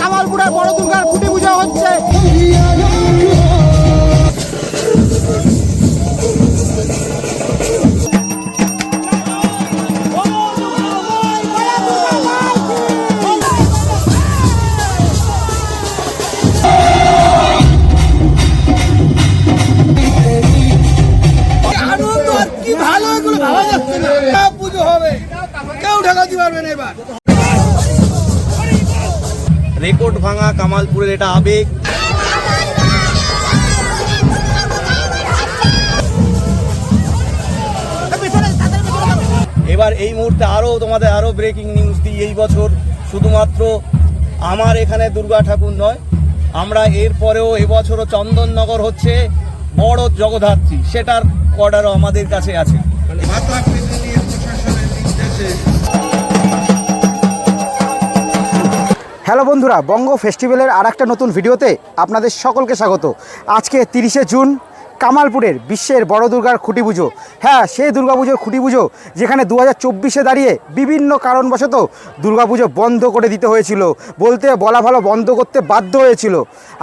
কামালপুরের বড় দুর্গার কুটি পুজো হচ্ছে। পুজো হবে। কেউ ঢাকাতে পারবে না এবার। রেকর্ড ভাঙা কামালপুরের এটা আবেগ। এবার এই মুহূর্তে আরও তোমাদের আরও ব্রেকিং নিউজ দিই এই বছর। শুধুমাত্র আমার এখানে দুর্গা ঠাকুর নয়, আমরা এরপরেও এবছরও চন্দননগর হচ্ছে বড় জগদ্ধাত্রী। সেটার অর্ডারও আমাদের কাছে আছে। হ্যালো বন্ধুরা বঙ্গ ফেস্টিভ্যালের আর একটা নতুন ভিডিওতে আপনাদের সকলকে স্বাগত। আজকে তিরিশে জুন কামালপুরের বিশ্বের বড় দুর্গার খুঁটি পুজো। হ্যাঁ সেই দুর্গাপুজোর খুঁটি পুজো যেখানে দু হাজার চব্বিশে দাঁড়িয়ে বিভিন্ন কারণবশত দুর্গাপুজো বন্ধ করে দিতে হয়েছিল। বলতে বলা ভালো বন্ধ করতে বাধ্য হয়েছিল।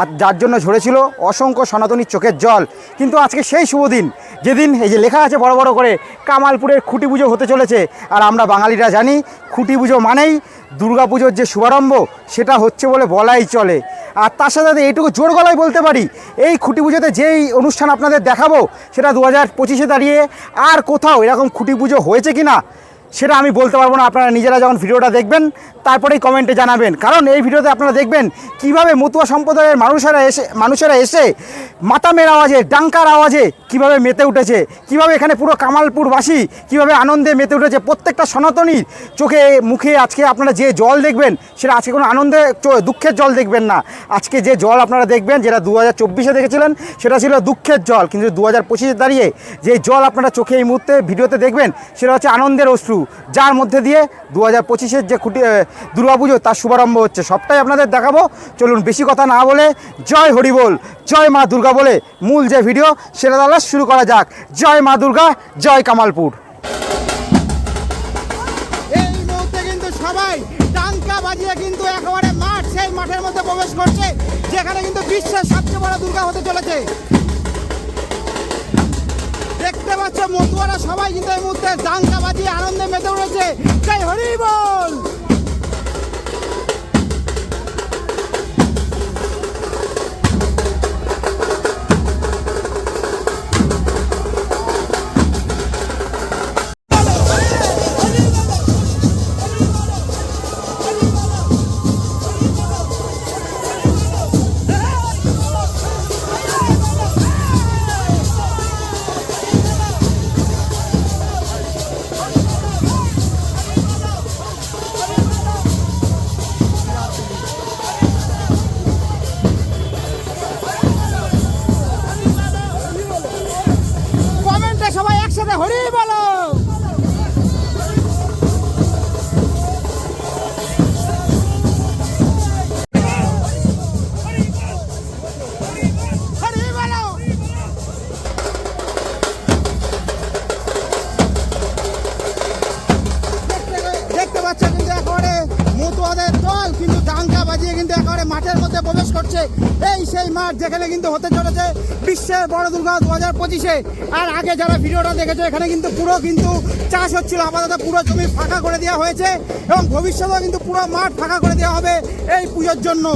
আর যার জন্য ঝরেছিল অসংখ্য সনাতনী চোখের জল। কিন্তু আজকে সেই শুভ দিন। যেদিন এই যে লেখা আছে বড় বড় করে কামালপুরের খুঁটি পুজো হতে চলেছে। আর আমরা বাঙালিরা জানি খুঁটি পুজো মানেই দুর্গাপুজোর যে শুভারম্ভ, সেটা হচ্ছে বলে বলাই চলে। আর তার সাথে এইটুকু জোর গলায় বলতে পারি, এই খুঁটি পুজোতে যেই অনুষ্ঠান আপনাদের দেখাবো সেটা দু হাজার পঁচিশে দাঁড়িয়ে আর কোথাও এরকম খুঁটি পুজো হয়েছে কি না সেটা আমি বলতে পারব না, আপনারা নিজেরা যখন ভিডিওটা দেখবেন, তারপরেই কমেন্টে জানাবেন। কারণ এই ভিডিওতে আপনারা দেখবেন কীভাবে মতুয়া সম্প্রদায়ের মানুষেরা এসে মানুষেরা এসে মাতামের আওয়াজে, ডাঙ্কার আওয়াজে কীভাবে মেতে উঠেছে, কীভাবে এখানে পুরো কামালপুরবাসী কীভাবে আনন্দে মেতে উঠেছে, প্রত্যেকটা সনাতনীর চোখে, মুখে আজকে আপনারা যে জল দেখবেন, সেটা আজকে কোনো আনন্দে দুঃখের জল দেখবেন না। আজকে যে জল আপনারা দেখবেন, যেটা দু হাজার চব্বিশে দেখেছিলেন, সেটা ছিল দুঃখের জল। কিন্তু দু হাজার পঁচিশে দাঁড়িয়ে যে জল আপনারা চোখে এই মুহূর্তে ভিডিওতে দেখবেন, সেটা হচ্ছে আনন্দের অশ্রু। যার মধ্যে দিয়ে দু হাজার পঁচিশের যে খুঁটি দুর্গাপুজো তার শুভারম্ভ হচ্ছে। সবটাই আপনাদের দেখাবো। চলুন বেশি কথা না বলে জয় হরি বল, জয় মা দুর্গা বলে মূল যে ভিডিও, সেটা তাহলে শুরু করা যাক। জয় মা দুর্গা, জয় কামালপুর। এই মুহূর্তে কিন্তু সবাই কিন্তু একেবারে মাঠ, সেই মাঠের মধ্যে প্রবেশ করছে, যেখানে কিন্তু বিশ্বের সবচেয়ে বড় দুর্গা হতে চলেছে। দেখতে পাচ্ছ, মতুয়ারা সবাই কিন্তু এই মুহূর্তে দাঙ্গা বাজিয়ে আনন্দে মেতে উঠেছে। জয় হরি বল! যেখানে কিন্তু হতে চলেছে বিশ্বের বড় দুর্গা দু হাজার পঁচিশে। আর আগে যারা ভিডিওটা দেখেছে, এখানে কিন্তু পুরো কিন্তু চাষ হচ্ছিল। আপাতত পুরো জমি ফাঁকা করে দেওয়া হয়েছে এবং ভবিষ্যতেও কিন্তু পুরো মাঠ ফাঁকা করে দেওয়া হবে এই পুজোর জন্য।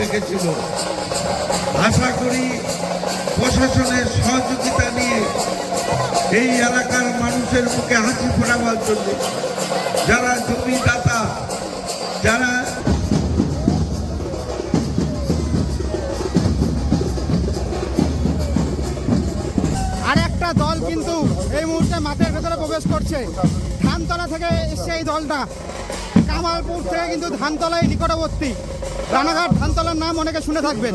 রেখেছিল। আশা করি প্রশাসনের সহযোগিতা নিয়ে এই এলাকার মানুষের মুখে হাসি ফোটাবার জন্য যারা জমিদাতা, যারা আর একটা দল কিন্তু এই মুহূর্তে মাঠের ভেতরে প্রবেশ করছে। ধানতলা থেকে এসছে এই দলটা। কামালপুর থেকে কিন্তু ধানতলায় নিকটবর্তী। রানাঘাট ধানতলার নাম অনেকে শুনে থাকবেন।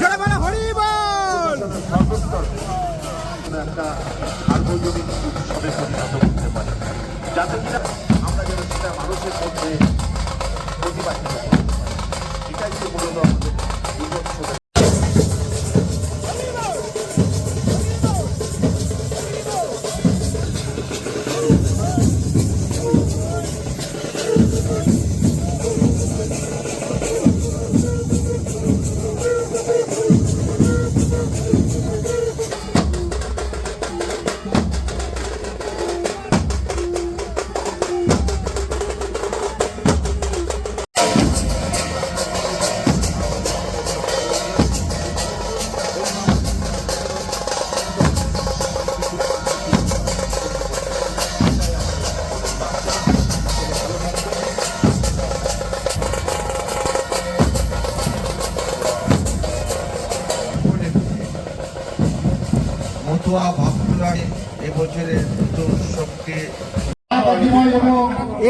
জোরে বলে বল একটা সার্বজনীন উৎসবে পরিণত করতে পারি যাতে কিনা আমরা যেন সেটা মানুষের মধ্যে প্রতিবাদিত করি। এটাই তো মূলত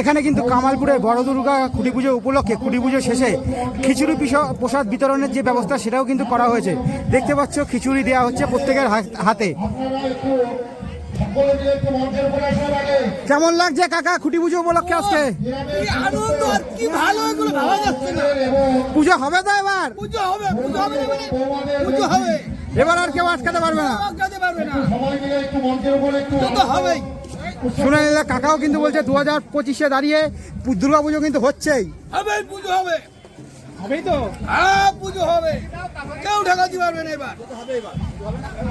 এখানে কিন্তু কামালপুরের বড় দুর্গা কুটি পুজো উপলক্ষে কুটি পুজো শেষে খিচুড়ি প্রসাদ বিতরণের যে ব্যবস্থা সেটাও কিন্তু করা হয়েছে। দেখতে পাচ্ছ, খিচুড়ি দেওয়া হচ্ছে প্রত্যেকের হাতে। কেমন লাগছে কাকা খুঁটি পুজো উপলক্ষে আজকে? কি আনন্দ আর কি ভালো এগুলো ভাবা যাচ্ছে না। পুজো হবে তো এবার? হবে হবে মানে হবে। এবার আর কেউ আটকাতে পারবে না। আটকাতে পারবে না। পুজো তো হবেই। শুনে নিলে কাকাও কিন্তু বলছে দু হাজার পঁচিশে দাঁড়িয়ে দুর্গা পুজো কিন্তু হচ্ছেই। হবেই পুজো হবে। হবেই তো? হ্যাঁ পুজো হবে। কেউ পারবে না এবার।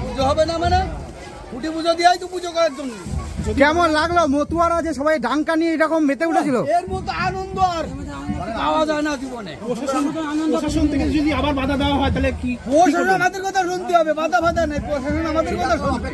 পুজো হবে না মানে? কুটি পুজো দিয়াই তো পুজো করার জন্য। কেমন লাগল? মতুয়ারা যে সবাই ডাঙ্কা নিয়ে এরকম মেতে উঠেছিল? এর মতো আনন্দ আর পাওয়া যায় না জীবনে। প্রশাসন থেকে যদি আবার বাধা দেওয়া হয় তাহলে কি প্রশাসন আমাদের কথা শুনতে হবে বাধা বাধা নেই প্রশাসন আমাদের কথা শুনবে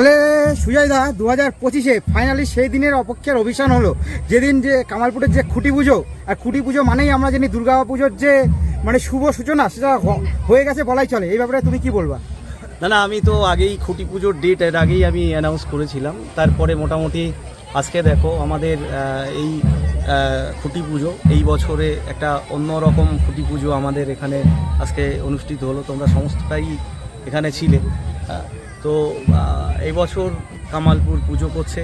তাহলে সুজয়দা দু হাজার পঁচিশে ফাইনালি সেই দিনের অপেক্ষার অভিযান হলো। যেদিন যে কামালপুরের যে খুঁটি পুজো, আর খুঁটি পুজো মানেই আমরা জানি দুর্গা পুজোর যে মানে শুভ সূচনা, সেটা হয়ে গেছে বলাই চলে। এই ব্যাপারে তুমি কি বলবা? না না, আমি তো আগেই খুঁটি পুজোর ডেট এর আগেই আমি অ্যানাউন্স করেছিলাম। তারপরে মোটামুটি আজকে দেখো আমাদের এই খুঁটি পুজো, এই বছরে একটা অন্যরকম খুঁটি পুজো আমাদের এখানে আজকে অনুষ্ঠিত হলো। তোমরা সমস্তটাই এখানে ছিলে। তো এই বছর কামালপুর পুজো করছে।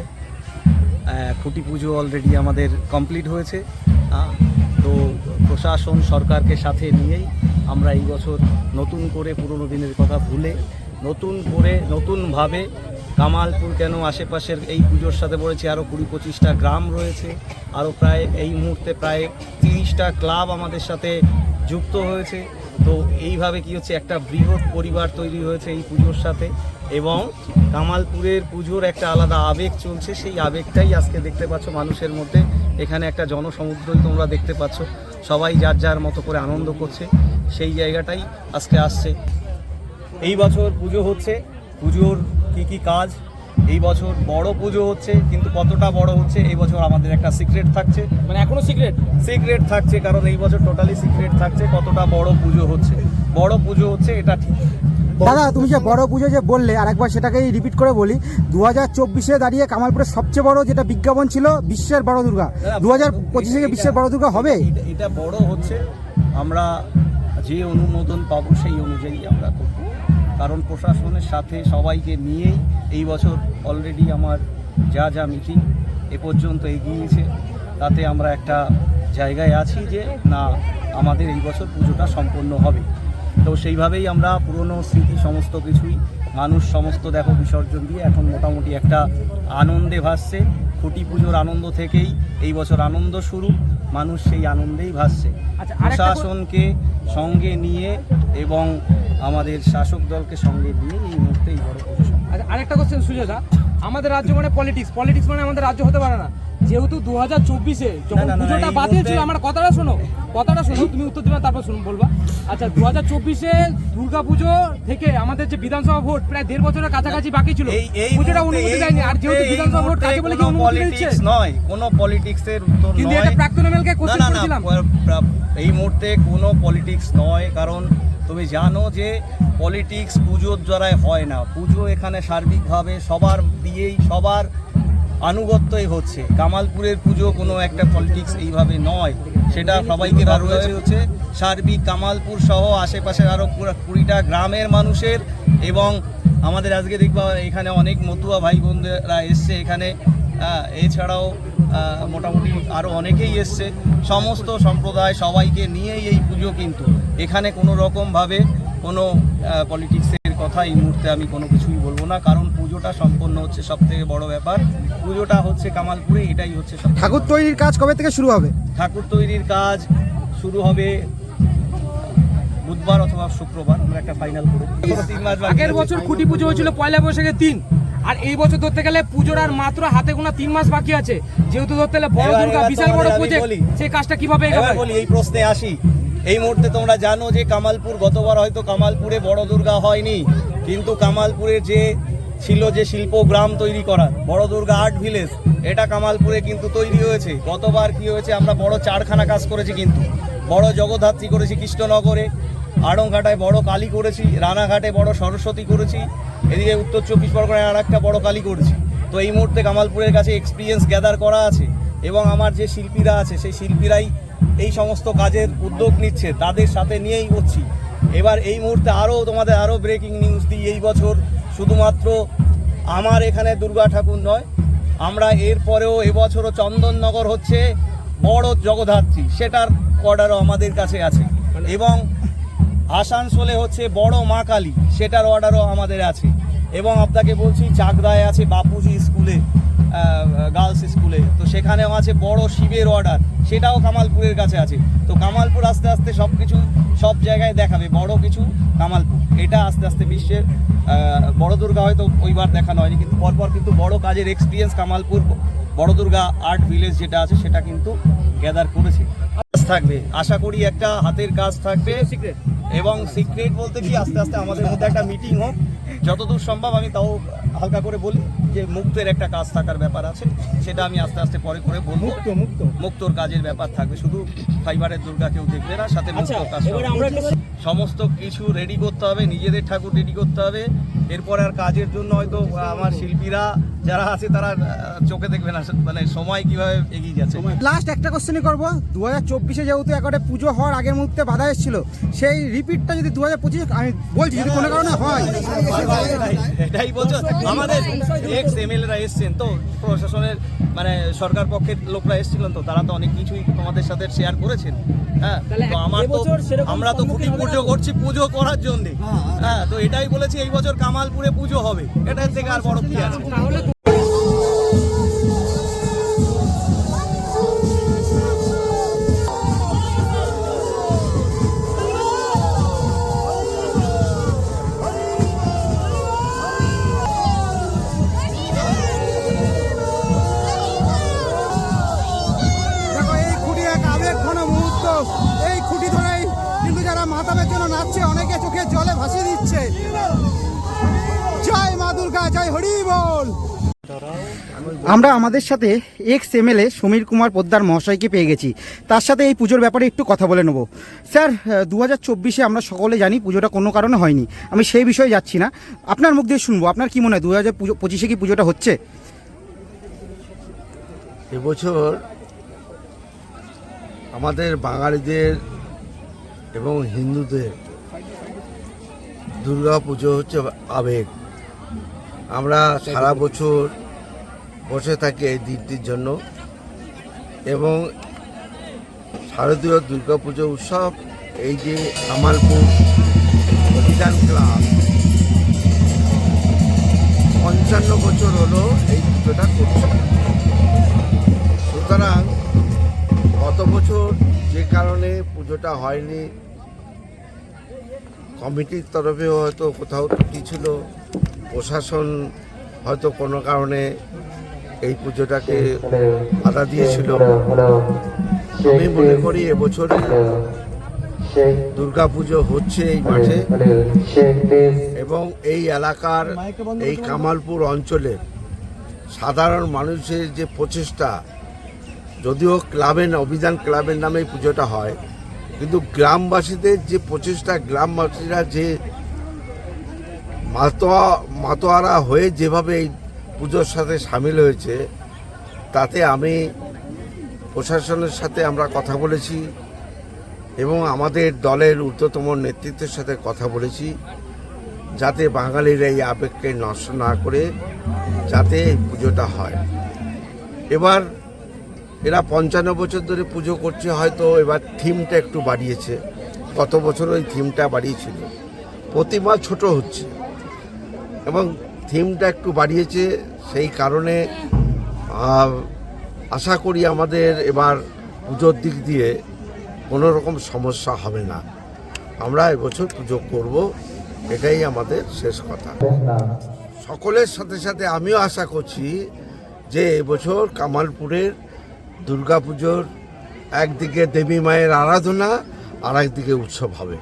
খুঁটি পুজো অলরেডি আমাদের কমপ্লিট হয়েছে। তো প্রশাসন সরকারকে সাথে নিয়েই আমরা এই বছর নতুন করে পুরনো দিনের কথা ভুলে, নতুন করে নতুনভাবে কামালপুর কেন আশেপাশের এই পুজোর সাথে পড়েছে? আরও কুড়ি পঁচিশটা গ্রাম রয়েছে। আরও প্রায় এই মুহূর্তে প্রায় তিরিশটা ক্লাব আমাদের সাথে যুক্ত হয়েছে। তো এইভাবে কি হচ্ছে, একটা বৃহৎ পরিবার তৈরি হয়েছে এই পুজোর সাথে এবং কামালপুরের পুজোর একটা আলাদা আবেগ চলছে। সেই আবেগটাই আজকে দেখতে পাচ্ছ মানুষের মধ্যে। এখানে একটা জনসমুদ্রই তোমরা দেখতে পাচ্ছ। সবাই যার যার মতো করে আনন্দ করছে, সেই জায়গাটাই আজকে আসছে। এই বছর পুজো হচ্ছে। পুজোর কি কি কাজ? এই বছর বড় পুজো হচ্ছে কিন্তু কতটা বড় হচ্ছে এই বছর আমাদের একটা সিক্রেট থাকছে। মানে এখনও সিক্রেট সিক্রেট থাকছে কারণ এই বছর টোটালি সিক্রেট থাকছে কতটা বড় পুজো হচ্ছে। বড় পুজো হচ্ছে এটা ঠিক। দাদা তুমি যে বড় পুজো যে বললে আরেকবার সেটাকেই রিপিট করে বলি। দু হাজার চব্বিশে দাঁড়িয়ে কামালপুরের সবচেয়ে বড় যেটা বিজ্ঞাপন ছিল বিশ্বের বড় দুর্গা। দু হাজার পঁচিশে বিশ্বের বড় দুর্গা হবে? এটা- এটা বড় হচ্ছে আমরা যে অনুমোদন পাবো সেই অনুযায়ী আমরা করব। কারণ প্রশাসনের সাথে সবাইকে নিয়েই এই বছর অলরেডি আমার যা যা মিটিং এ পর্যন্ত এগিয়েছে তাতে আমরা একটা জায়গায় আছি যে না আমাদের এই বছর পুজোটা সম্পন্ন হবে। তো সেইভাবেই আমরা পুরনো স্মৃতি সমস্ত কিছুই মানুষ সমস্ত দেখো বিসর্জন দিয়ে এখন মোটামুটি একটা আনন্দে ভাসছে। খুঁটি পুজোর আনন্দ থেকেই এই বছর আনন্দ শুরু মানুষ সেই আনন্দেই ভাসছে। আচ্ছা, প্রশাসনকে সঙ্গে নিয়ে এবং আমাদের শাসক দলকে সঙ্গে নিয়ে এই মুহূর্তে এই বড় পুজো আচ্ছা আরেকটা কোশ্চেন সুজাতা আমাদের রাজ্য মানে পলিটিক্স পলিটিক্স মানে আমাদের রাজ্য হতে পারে না। যেহেতু দু হাজার চব্বিশে যখন পুজোটা বাতিল ছিল আমার কথাটা শোনো কথাটা শোনো তুমি উত্তর দিবে তারপর শুনুন বলবা। আচ্ছা দু হাজার চব্বিশে দুর্গা পুজো থেকে আমাদের যে বিধানসভা ভোট প্রায় দেড় বছরের কাছাকাছি বাকি ছিল। পুজোটা অনুমতি দেয়নি। আর যেহেতু বিধানসভা ভোট কাকে বলে কি অনুমতি দিচ্ছে? নয় কোনো পলিটিক্সের উত্তর কিন্তু এটা প্রাক্তন এমএলকে কোশ্চেন করেছিলাম। এই মুহূর্তে কোনো পলিটিক্স নয় কারণ তুমি জানো যে পলিটিক্স পুজোর দ্বারাই হয় না। পুজো এখানে সার্বিকভাবে সবার দিয়েই, সবার আনুগত্যই হচ্ছে। কামালপুরের পুজো কোনো একটা পলিটিক্স এইভাবে নয়। সেটা সবাইকে হবে। হচ্ছে সার্বিক কামালপুর সহ আশেপাশের আরও কুড়িটা গ্রামের মানুষের এবং আমাদের আজকে দেখবা এখানে অনেক মতুয়া ভাই বোনদেরা এসছে এখানে। এছাড়াও মোটামুটি আরও অনেকেই এসছে। সমস্ত সম্প্রদায় সবাইকে নিয়েই এই পুজো কিন্তু। এখানে কোনো রকমভাবে কোনো পলিটিক্সের কথা এই মুহূর্তে আমি কোনো কিছুই বলব না কারণ পুজোটা সম্পন্ন হচ্ছে সব থেকে বড় ব্যাপার। পুজোটা হচ্ছে কামালপুরে এটাই হচ্ছে সব ঠাকুর তৈরির কাজ কবে থেকে শুরু হবে? ঠাকুর তৈরির কাজ শুরু হবে বুধবার অথবা শুক্রবার আমরা একটা ফাইনাল করে তিন মাস আগের বছর খুঁটি পুজো হয়েছিল পয়লা বৈশাখে তিন আর এই বছর ধরতে গেলে পুজোর আর মাত্র হাতে গোনা তিন মাস বাকি আছে। যেহেতু ধরতে গেলে বড় দুর্গা বিশাল বড় প্রজেক্ট বলি। সেই কাজটা কীভাবে বলি এই প্রশ্নে আসি। এই মুহূর্তে তোমরা জানো যে কামালপুর গতবার হয়তো কামালপুরে বড় দুর্গা হয়নি, কিন্তু কামালপুরে যে ছিল যে শিল্প গ্রাম তৈরি করা বড় দুর্গা আর্ট ভিলেজ, এটা কামালপুরে কিন্তু তৈরি হয়েছে। গতবার কি হয়েছে, আমরা বড় চারখানা কাজ করেছি কিন্তু। বড় জগদ্ধাত্রী করেছি কৃষ্ণনগরে, আড়ংঘাটায় বড় কালী করেছি, রানাঘাটে বড় সরস্বতী করেছি, এদিকে উত্তর চব্বিশ পরগনায় আর একটা বড় কালী করেছি। তো এই মুহূর্তে কামালপুরের কাছে এক্সপিরিয়েন্স গ্যাদার করা আছে, এবং আমার যে শিল্পীরা আছে, সেই শিল্পীরাই এই সমস্ত কাজের উদ্যোগ নিচ্ছে, তাদের সাথে নিয়েই করছি এবার এই মুহূর্তে আরও তোমাদের আরও ব্রেকিং নিউজ দিই, এই বছর শুধুমাত্র আমার এখানে দুর্গা ঠাকুর নয়, আমরা এরপরেও এবছরও চন্দননগর হচ্ছে বড় জগদ্ধাত্রী, সেটার অর্ডারও আমাদের কাছে আছে। এবং আসানসোলে হচ্ছে বড় মা কালী, সেটার অর্ডারও আমাদের আছে। এবং আপনাকে বলছি, চাকদায় আছে বাপুজি স্কুলে। গার্লস স্কুলে তো সেখানেও আছে বড় শিবের অর্ডার সেটাও কামালপুরের কাছে আছে। তো কামালপুর আস্তে আস্তে সব কিছু সব জায়গায় দেখাবে। বড় কিছু কামালপুর। এটা আস্তে আস্তে বিশ্বের বড় দুর্গা হয়তো ওইবার দেখানো হয়নি কিন্তু পরপর কিন্তু বড় কাজের এক্সপিরিয়েন্স কামালপুর বড় দুর্গা আর্ট ভিলেজ যেটা আছে সেটা কিন্তু গ্যাদার করেছে। থাকবে। আশা করি একটা হাতের কাজ থাকবে। সিক্রেট এবং সিক্রেট বলতে কি আস্তে আস্তে আমাদের মধ্যে একটা মিটিং হোক। যতদূর সম্ভব আমি তাও হালকা করে বলি যে মুক্তের একটা কাজ থাকার ব্যাপার আছে সেটা আমি আস্তে আস্তে পরে করে বলব। মুক্ত মুক্ত। মুক্তর কাজের ব্যাপার থাকবে শুধু ফাইবারের দুর্গা কেউ দেখবে না সাথে মুক্তর কাজ। আমরা একটা সমস্ত কিছু রেডি করতে হবে নিজেদের ঠাকুর রেডি করতে হবে। এরপর আর কাজের জন্য হয়তো আমার শিল্পীরা যারা আছে তারা চোখে দেখবে না মানে সময় কীভাবে এগিয়ে যাচ্ছে। লাস্ট একটা কোশ্চেনই করব। দু হাজার চব্বিশে যেহেতু একটা পুজো হওয়ার আগের মুহূর্তে বাধা এসেছিল সেই রিপিটটা যদি দু হাজার পঁচিশে আমি বলছি যদি কোনো কারণে হয়। এটাই বলছো? আমাদের এক্স এমএলএরা এসছেন তো প্রশাসনের মানে সরকার পক্ষের লোকরা এসেছিলেন তো তারা তো অনেক কিছুই তোমাদের সাথে শেয়ার করেছেন। হ্যাঁ তো আমার তো আমরা তো খুঁটি পুজো করছি পুজো করার জন্য। হ্যাঁ। তো এটাই বলেছি এই বছর কামালপুরে পুজো হবে। এটার থেকে আর বড় কি আছে? আমরা আমাদের সাথে এক্স এমএলএ সমীর কুমার পোদ্দার মহাশয়কে পেয়ে গেছি। তার সাথে এই পুজোর ব্যাপারে একটু কথা বলে নেব। স্যার দু হাজার চব্বিশে আমরা সকলে জানি পুজোটা কোনো কারণে হয়নি। আমি সেই বিষয়ে যাচ্ছি না। আপনার মুখ দিয়ে শুনব। আপনার কি মনে হয় দু হাজার পঁচিশে কি পুজোটা হচ্ছে? এবছর আমাদের বাঙালিদের এবং হিন্দুদের দুর্গা পুজো হচ্ছে আবেগ। আমরা সারা বছর বসে থাকি এই দিনটির জন্য। এবং শারদীয় দুর্গা পুজো উৎসব, এই যে কামালপুর অভিযান ক্লাব। পঞ্চান্ন বছর হলো এই পুজোটা করছে। সুতরাং গত বছর যে কারণে পুজোটা হয়নি, কমিটির তরফেও হয়তো কোথাও ত্রুটি ছিল, প্রশাসন হয়তো কোনো কারণে এই পুজোটাকে বাধা দিয়েছিল। আমি মনে করি এবছরে দুর্গা পুজো হচ্ছে এই মাঠে। এবং এই এলাকার এই কামালপুর অঞ্চলের সাধারণ মানুষের যে প্রচেষ্টা যদিও ক্লাবের অভিযান ক্লাবের নামে এই পুজোটা হয় কিন্তু গ্রামবাসীদের যে প্রচেষ্টা গ্রামবাসীরা যে মাতোয়া মাতোয়ারা হয়ে যেভাবে এই পুজোর সাথে সামিল হয়েছে, তাতে আমি প্রশাসনের সাথে আমরা কথা বলেছি এবং আমাদের দলের ঊর্ধ্বতম নেতৃত্বের সাথে কথা বলেছি যাতে বাঙালির এই আবেগকে নষ্ট না করে যাতে পুজোটা হয়। এবার এরা পঞ্চান্ন বছর ধরে পুজো করছে, হয়তো এবার থিমটা একটু বাড়িয়েছে। গত বছর ওই থিমটা বাড়িয়েছিল। প্রতিমা ছোট হচ্ছে এবং থিমটা একটু বাড়িয়েছে, সেই কারণে আশা করি আমাদের এবার পুজোর দিক দিয়ে কোনো রকম সমস্যা হবে না। আমরা এবছর পুজো করব, এটাই আমাদের শেষ কথা। সকলের সাথে সাথে আমিও আশা করছি যে এবছর কামালপুরের দুর্গাপুজোর একদিকে দেবী মায়ের আরাধনা আর একদিকে উৎসব হবে।